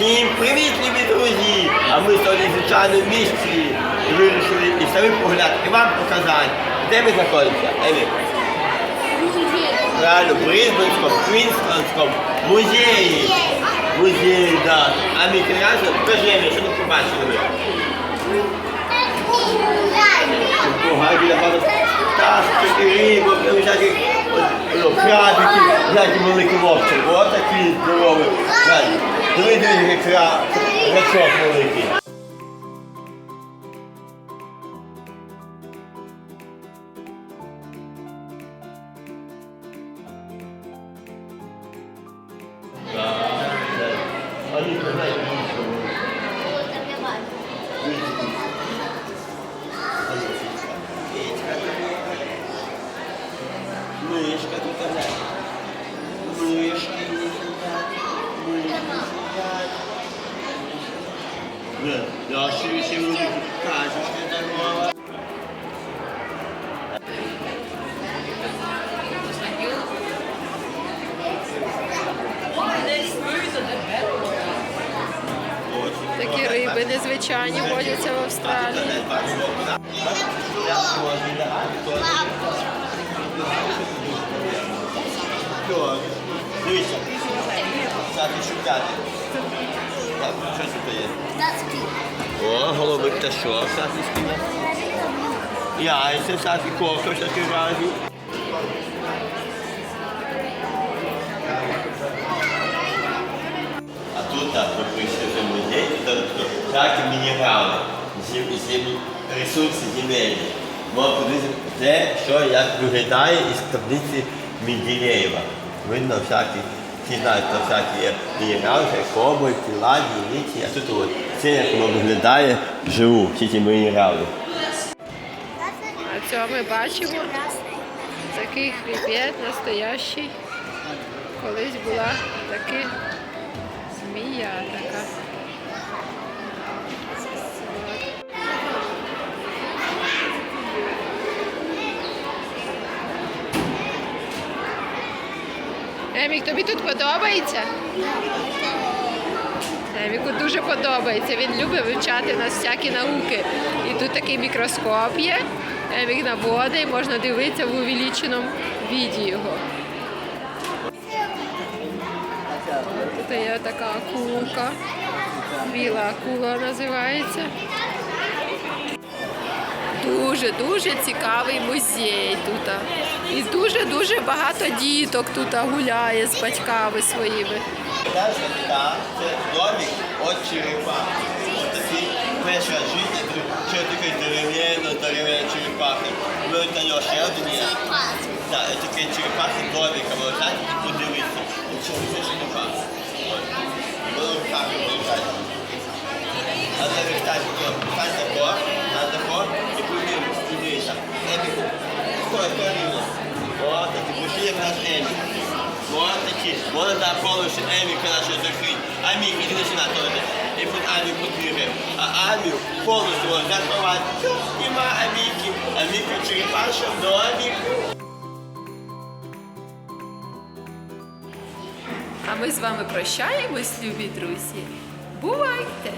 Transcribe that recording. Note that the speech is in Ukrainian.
Всім привіт, любі друзі! А ми сьогодні, звичайно, в місті вирішили і самі погуляти, і вам показати, де ми знаходимося. Емі. Правильно, в Брисбенському, Квінстонському музеї. Музеї, так. А мій креатор, покажи, Емі, що тут побачили пташки, рибок, всяких ну, крабики, всякі великі вовчі. Ось такі здорові. Знаєте, Диви, диви, як кра- рачок великий. Они знають, що Мишка Да, да, ще ще великі качечки здорова. Такі риби незвичайні водяться в Австралії. Дивіться. Шукати. Так, що? О, голубий пташок, сати спіє. Яйця, сати коко, всякі. А тут так, в музей, тобто мінерали, зем- зем- ресурси земельні. Можна подивитися що як виглядає із таблиці Менделєєва. Видно всякі, всі знають про всякі є мінерали, як кобальт, ладні, а тут от це як воно виглядає вживу, всі ці мінерали. А цього ми бачимо такий хребет настоящий. Колись була така змія така. Емік, тобі тут подобається? Еміку дуже подобається. Він любить вивчати нас всякі науки. І тут такий мікроскоп є. Емік наводить, можна дивитися в увеличеному віді його. Тут є така акулка. Біла акула називається. Дуже дуже цікавий музей тут. І дуже-дуже багато діток тут гуляє з батьками своїми. Перша така, це домик від черепахи. Такий перша життя, що таке дерев'яно, дерев'яна черепахи. Ми на ще один. Так, таке черепахи домик, а знаєте, і подивитися. Що це черепахи. Воно так виглядає. А це виглядає, що стань тако, на тако, і повім, дивися. Епіку. Стой, стой рівно. От, такі, пішли як наш Емі. От такі. там так Емі, Еміка нашого закрити. Амік, іди починати теж. І під Амі подвір'я. А Амію повністю заховати. Нема Аміки. Аміка черепашом до Аміку. А ми з вами прощаємось, любі друзі. Бувайте!